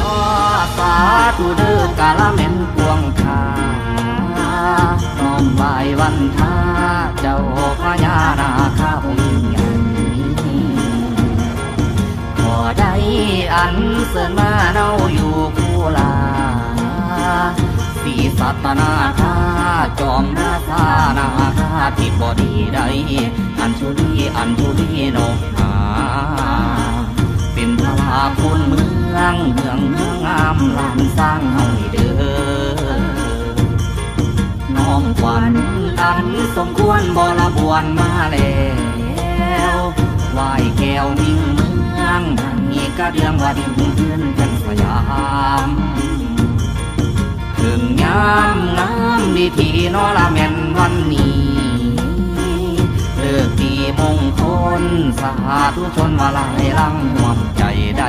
นอสาธุเด้อกาละเม็นกวงคาน้อมไหววันทาเจ้าพญานาคาองค์ใหญ่ขอได้อันเสริญมาเนาอยู่คู่ลาสีสัตนาคาจอมราชานาคาที่บอดีใดอันชุลีอันชุลีนก งเมืองเมืองงามลานสร้างเฮาให้เด้อน้องขวัญอันสมควรบรบวนมาแล้วไหวแก้วมิ่งเมืองทางนี้ก็เดืองว่าดินเดือนกันสยามถึงยามงามดีทีนอละแม่นวันนี้ สาธุชนมาลายลังห่วมใจใด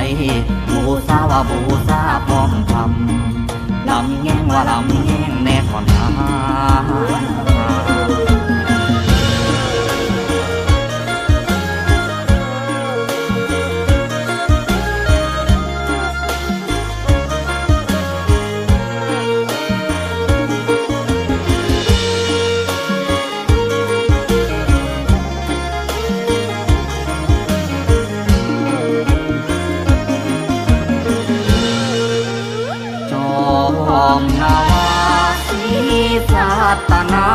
บูซาว่าบูซาพร้อมทำลำแง่งว่าลำแง่งแน่ก่อนหา อมนาวาสีสาตนา